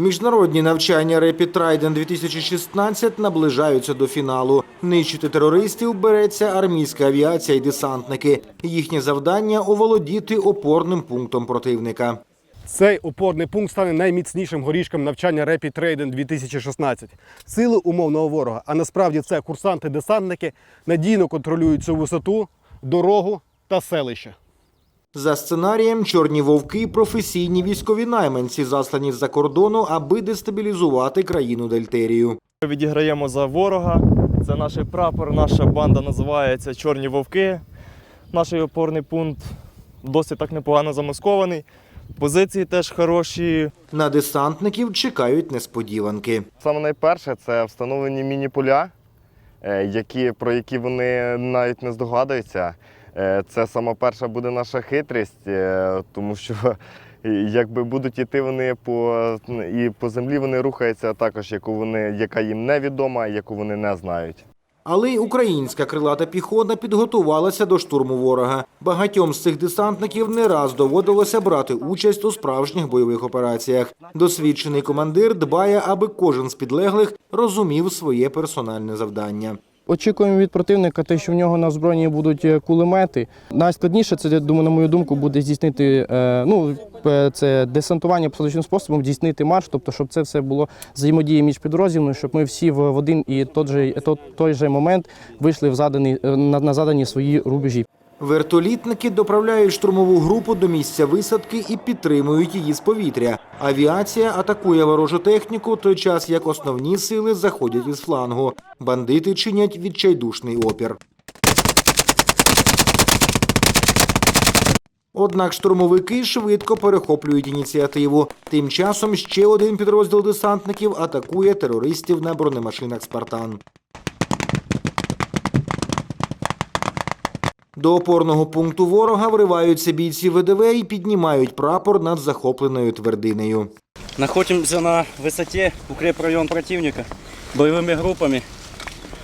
Міжнародні навчання Rapid Trident 2016 наближаються до фіналу. Нищити терористів береться армійська авіація і десантники. Їхнє завдання оволодіти опорним пунктом противника. Цей опорний пункт стане найміцнішим горішком навчання Rapid Trident 2016. Сили умовного ворога, а насправді це курсанти-десантники, надійно контролюють цю висоту, дорогу та селище. За сценарієм, чорні вовки професійні військові найманці, заслані з-за кордону, аби дестабілізувати країну Дельтерію. Ми відіграємо за ворога. Це наш прапор, наша банда називається Чорні Вовки. Наш опорний пункт досить так непогано замаскований. Позиції теж хороші. На десантників чекають несподіванки. Саме найперше це встановлені міні-поля, е, які, про які вони навіть не здогадуються. Е, Це сама перша буде наша хитрість, е, тому що е, якби будуть йти вони по і по землі вони рухаються також, яку вони, яка їм невідома, яку вони не знають. Але й українська крилата піхота підготувалася до штурму ворога. Багатьом з цих десантників не раз доводилося брати участь у справжніх бойових операціях. Досвідчений командир дбає, аби кожен з підлеглих розумів своє персональне завдання. Очікуємо від противника те, що в нього на озброєнні будуть е, кулемети. Найскладніше це, думаю, на мою думку, буде здійснити е, ну, е, це десантування посадочним способом, здійснити марш, тобто, щоб це все було взаємодія між підрозділами, щоб ми всі в один і той же, той же момент вийшли в заданий, на задані свої рубежі. Вертолітники доправляють штурмову групу до місця висадки і підтримують її з повітря. Авіація атакує ворожу техніку, той час як основні сили заходять із флангу. Бандити чинять відчайдушний опір. Однак штурмовики швидко перехоплюють ініціативу. Тим часом ще один підрозділ десантників атакує терористів на бронемашинах Спартан. До опорного пункту ворога вриваються бійці ВДВ і піднімають прапор над захопленою твердинею. Находимся на высоте, укрепрайон противника. Боевыми группами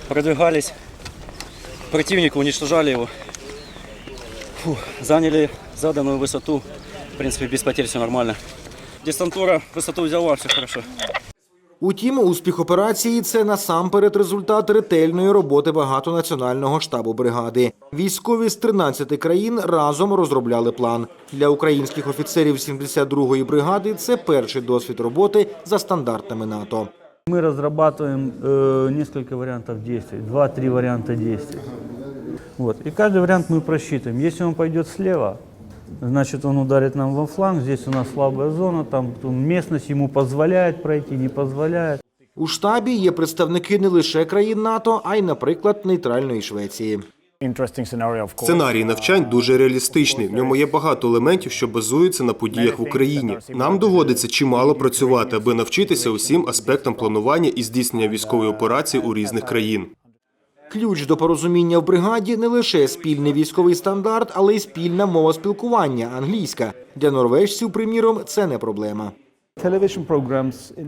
продвигались. Противника уничтожали его. Фу, заняли заданную высоту. В принципе, без потерь все нормально. Десантура высоту взяла, все хорошо. Утім, успіх операції це насамперед результат ретельної роботи багатонаціонального штабу бригади. Військові з 13 країн разом розробляли план. Для українських офіцерів 72-ї бригади це перший досвід роботи за стандартами НАТО. Мы разрабатываем э, несколько вариантов действий, два-три варианта действий. Вот. И каждый вариант мы просчитываем. Если он пойдет слева, значит он ударит нам во фланг, здесь у нас слабая зона, там местность ему позволяет пройти, не позволяет. У штабі є представники не лише країн НАТО, а й, наприклад, нейтральної Швеції. Сценарій навчань дуже реалістичний. В ньому є багато елементів, що базуються на подіях в Україні. Нам доводиться чимало працювати, аби навчитися усім аспектам планування і здійснення військової операції у різних країн. Ключ до порозуміння в бригаді не лише спільний військовий стандарт, але й спільна мова спілкування англійська. Для норвежців, приміром, це не проблема.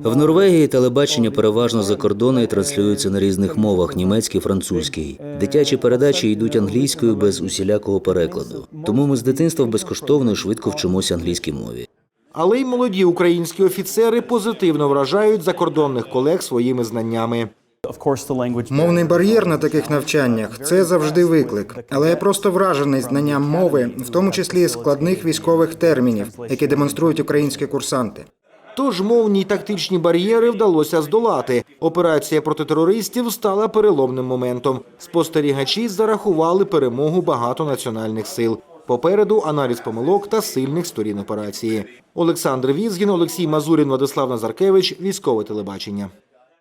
В Норвегії телебачення переважно закордонне і транслюється на різних мовах німецький, французький. Дитячі передачі йдуть англійською без усілякого перекладу. Тому ми з дитинства безкоштовно і швидко вчимося англійській мові. Але й молоді українські офіцери позитивно вражають закордонних колег своїми знаннями. Мовний бар'єр на таких навчаннях це завжди виклик. Але я просто вражений знанням мови, в тому числі складних військових термінів, які демонструють українські курсанти. Тож мовні й тактичні бар'єри вдалося здолати. Операція проти терористів стала переломним моментом. Спостерігачі зарахували перемогу багатонаціональних сил. Попереду аналіз помилок та сильних сторін операції. Олександр Візгін, Олексій Мазурін, Владислав Назаркевич, військове телебачення.